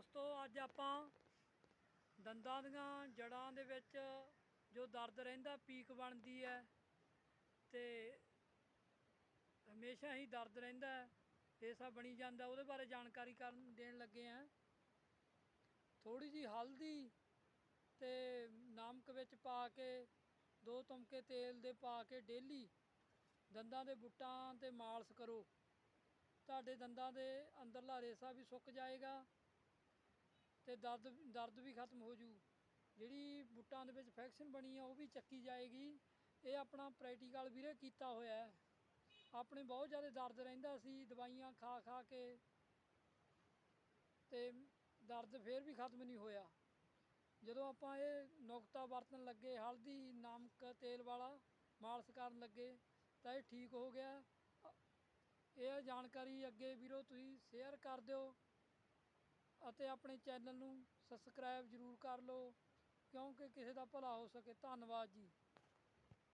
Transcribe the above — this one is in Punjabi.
ਦੋਸਤੋ, ਅੱਜ ਆਪਾਂ ਦੰਦਾਂ ਦੀਆਂ ਜੜਾਂ ਦੇ ਵਿੱਚ ਜੋ ਦਰਦ ਰਹਿੰਦਾ, ਪੀਕ ਬਣਦੀ ਹੈ ਤੇ ਹਮੇਸ਼ਾ ਹੀ ਦਰਦ ਰਹਿੰਦਾ ਹੈ ਇਹ ਸਭ ਬਣੀ ਜਾਂਦਾ, ਉਹਦੇ ਬਾਰੇ ਜਾਣਕਾਰੀ ਕਰਨ ਦੇਣ ਲੱਗੇ ਆ ਥੋੜੀ ਜੀ ਹਲਦੀ ਤੇ ਨਮਕ ਵਿੱਚ ਪਾ ਕੇ, ਦੋ ਤੁਮਕੇ ਤੇਲ ਦੇ ਪਾ ਕੇ ਡੇਲੀ ਦੰਦਾਂ ਦੇ ਬੁੱਟਾਂ ਤੇ ਮਾਲਸ਼ ਕਰੋ। ਤੁਹਾਡੇ ਦੰਦਾਂ ਦੇ ਅੰਦਰਲਾ ਰੇਸਾ ਵੀ ਸੁੱਕ ਜਾਏਗਾ ਤੇ ਦਰਦ ਦਰਦ ਵੀ ਖਤਮ ਹੋ ਜੂ। ਜਿਹੜੀ ਬੁੱਟਾਂ ਦੇ ਵਿੱਚ ਇਨਫੈਕਸ਼ਨ ਬਣੀ ਆ, ਉਹ ਵੀ ਚੱਕੀ ਜਾਏਗੀ। ਇਹ ਆਪਣਾ ਪ੍ਰੈਕਟੀਕਲ ਵੀਰੇ ਕੀਤਾ ਹੋਇਆ ਹੈ। ਆਪਣੇ ਬਹੁਤ ਜ਼ਿਆਦਾ ਦਰਦ ਰਹਿੰਦਾ ਸੀ, ਦਵਾਈਆਂ ਖਾ ਖਾ ਕੇ। ਤੇ ਦਰਦ ਫੇਰ ਵੀ ਖਤਮ ਨਹੀਂ ਹੋਇਆ। ਜਦੋਂ ਆਪਾਂ ਇਹ ਨੁਕਤਾ ਵਰਤਣ ਲੱਗੇ, ਹਲਦੀ, ਨਮਕ, ਤੇਲ ਵਾਲਾ ਮਾਲਸ਼ ਕਰਨ ਲੱਗੇ, ਤਾਂ ਇਹ ਠੀਕ ਹੋ ਗਿਆ। ਇਹ ਜਾਣਕਾਰੀ ਅੱਗੇ ਵੀਰੋ ਤੁਸੀਂ ਸ਼ੇਅਰ ਕਰ ਦਿਓ। ਅਤੇ ਆਪਣੇ ਚੈਨਲ ਨੂੰ ਸਬਸਕ੍ਰਾਈਬ ਜ਼ਰੂਰ ਕਰ ਲਓ, ਕਿਉਂਕਿ ਕਿਸੇ ਦਾ ਭਲਾ ਹੋ ਸਕੇ। ਧੰਨਵਾਦ ਜੀ।